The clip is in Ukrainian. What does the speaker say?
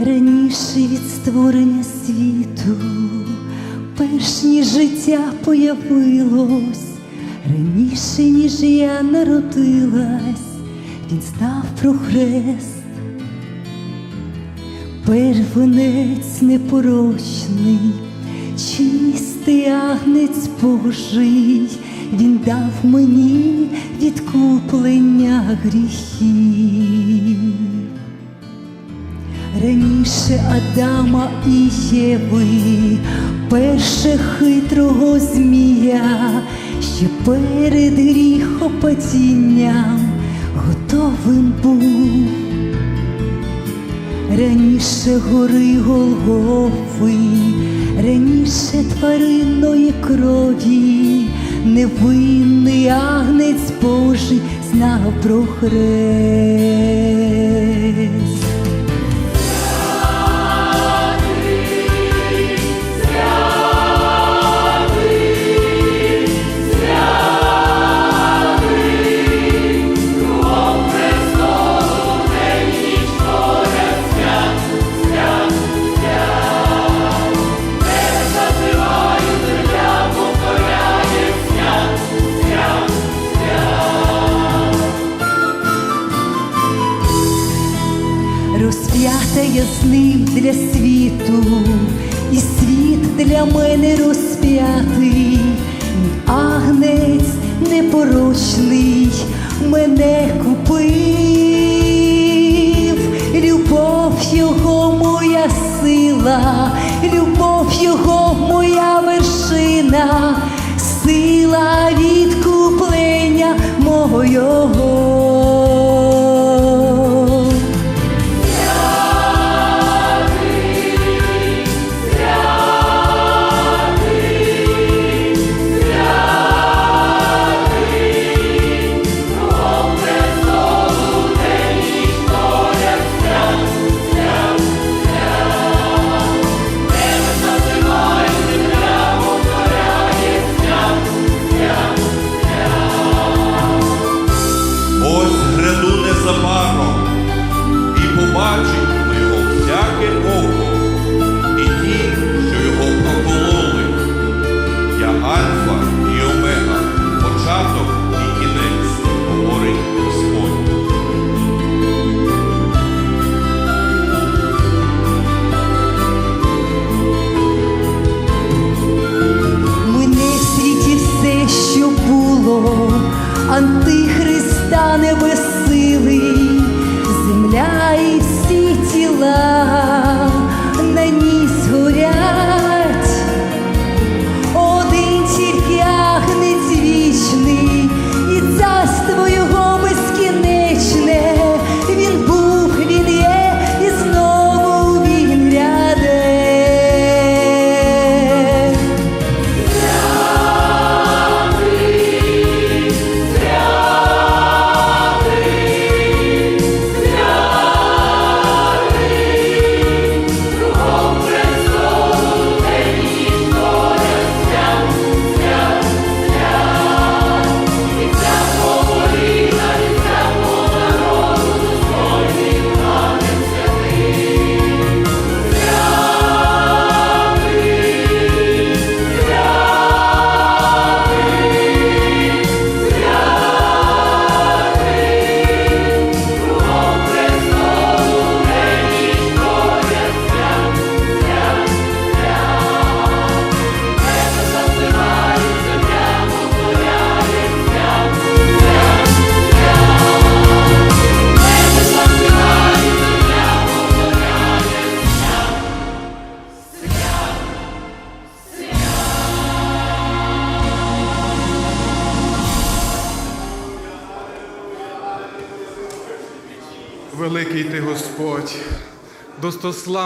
раніше від створення світу, перш ніж життя появилось, раніше, ніж я народилась, він знав про хрест. Первенець непорочний, чистий агнець Божий, він дав мені відкуплення гріхів. Раніше Адама і Єви, перше хитрого змія, ще перед гріхопадінням готовим був. Раніше гори Голгофи, раніше тваринної крові, невинний агнець Божий знав про хрест. Розп'ята я з ним для світу, і світ для мене розп'ятий, мій агнець непорочний мене купив, любов його моя сила, любов його моя вершина, сила відкуплення мого. Великий ти Господь, достославний